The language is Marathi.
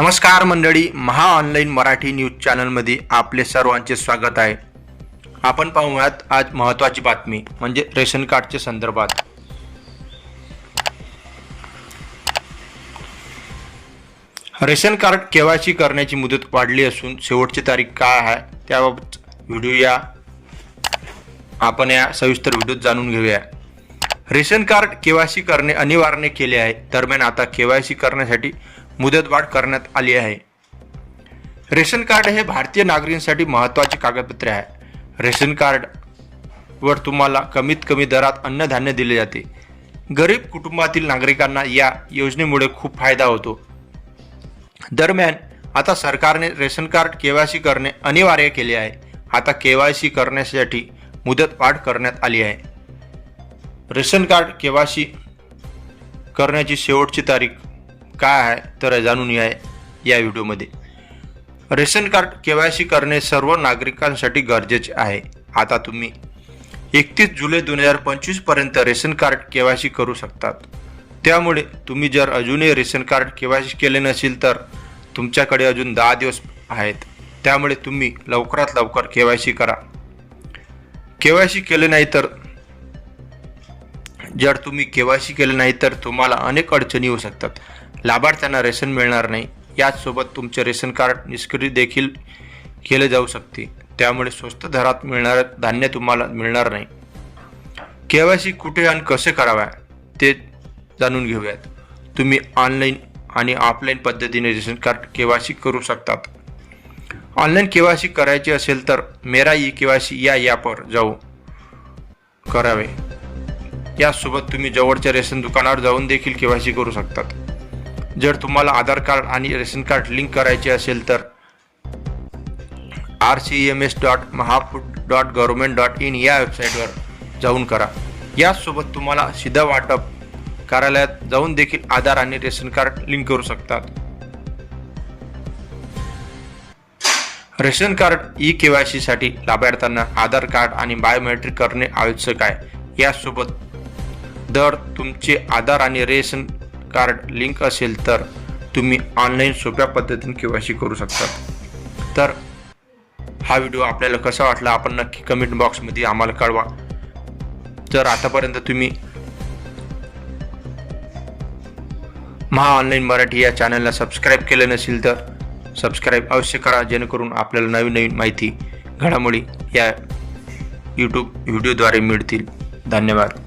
नमस्कार मंडळी महा ऑनलाईन मराठी न्यूज चॅनलमध्ये आपले सर्वांचे स्वागत आहे. आपण पाहूयात आज महत्त्वाची बातमी म्हणजे रेशन कार्डच्या संदर्भात. रेशन कार्ड केवायसी करण्याची मुदत वाढली असून शेवटची तारीख काय आहे त्याबाबत व्हिडिओ या आपण या सविस्तर व्हिडिओत जाणून घेऊया. रेशन कार्ड केवायसी करणे अनिवार्य केले आहे. दरम्यान आता केवायसी करण्यासाठी मुदतवाढ करण्यात आली आहे. रेशन कार्ड हे भारतीय नागरिकांसाठी महत्त्वाचे कागदपत्रे आहे. रेशन कार्ड वर तुम्हाला कमीत कमी दरात अन्नधान्य दिले जाते. गरीब कुटुंबातील नागरिकांना या योजनेमुळे खूप फायदा होतो. दरम्यान आता सरकारने रेशन कार्ड केवायसी करणे अनिवार्य केले आहे. आता केवायसी करण्यासाठी मुदतवाढ करण्यात आली आहे. रेशन कार्ड केवायसी करण्याची शेवटची तारीख काय आहे तर जाणून या या व्हिडिओमध्ये. रेशन कार्ड केवायसी करणे सर्व नागरिकांसाठी गरजेचे आहे. आता तुम्ही एकतीस जुलै दोन हजार पंचवीसपर्यंत रेशन कार्ड केवायसी करू शकतात. त्यामुळे तुम्ही जर अजूनही रेशन कार्ड केवायसी केले नसेल तर तुमच्याकडे अजून दहा दिवस आहेत. त्यामुळे तुम्ही लवकरात लवकर केवायसी करा. केवायसी केले नाही तर जर तुम्ही केवायसी केलं नाही तर तुम्हाला अनेक अडचणी येऊ शकतात. लाभार्थ्यांना रेशन मिळणार नाही. याचसोबत तुमचे रेशन कार्ड निष्क्रिय देखील केले जाऊ शकते. त्यामुळे स्वस्त दरात मिळणारं धान्य तुम्हाला मिळणार नाही. केवायसी कुठे आणि कसे करावा ते जाणून घेऊयात. तुम्ही ऑनलाईन आणि ऑफलाईन पद्धतीने रेशन कार्ड केवायसी करू शकतात. ऑनलाईन केवायसी करायची असेल तर मेरा ई केवायसी या ॲपवर जाऊ. करावे. यासोबत तुम्ही जवळच्या रेशन दुकानावर जाऊन देखील केवायसी करू शकतात. जर तुम्हाला आधार कार्ड आणि रेशन कार्ड लिंक करायचे असेल तर R C M S dot Mahafood dot government dot in या वेबसाईटवर जाऊन करा. यासोबत तुम्हाला सीधा वाटप कार्यालयात जाऊन देखील आधार आणि रेशन कार्ड लिंक करू शकतात. Ration card E K Y सीसाठी लाभार्थ्यांना आधार कार्ड आणि बायोमेट्रिक करणे आवश्यक आहे. यासोबत दर तुमचे आधार आणि रेशन कार्ड लिंक असेल तर तुम्ही ऑनलाईन सोप्या पद्धतीने केवायसी करू शकता. तर हा व्हिडिओ आपल्याला कसा वाटला आपण नक्की कमेंट बॉक्समध्ये आम्हाला कळवा. जर आतापर्यंत तुम्ही महा ऑनलाईन मराठी या चॅनलला सबस्क्राईब केलं नसेल तर सबस्क्राईब अवश्य करा जेणेकरून आपल्याला नवीन नवीन माहिती घडामोडी या यूट्यूब व्हिडिओद्वारे मिळतील. धन्यवाद.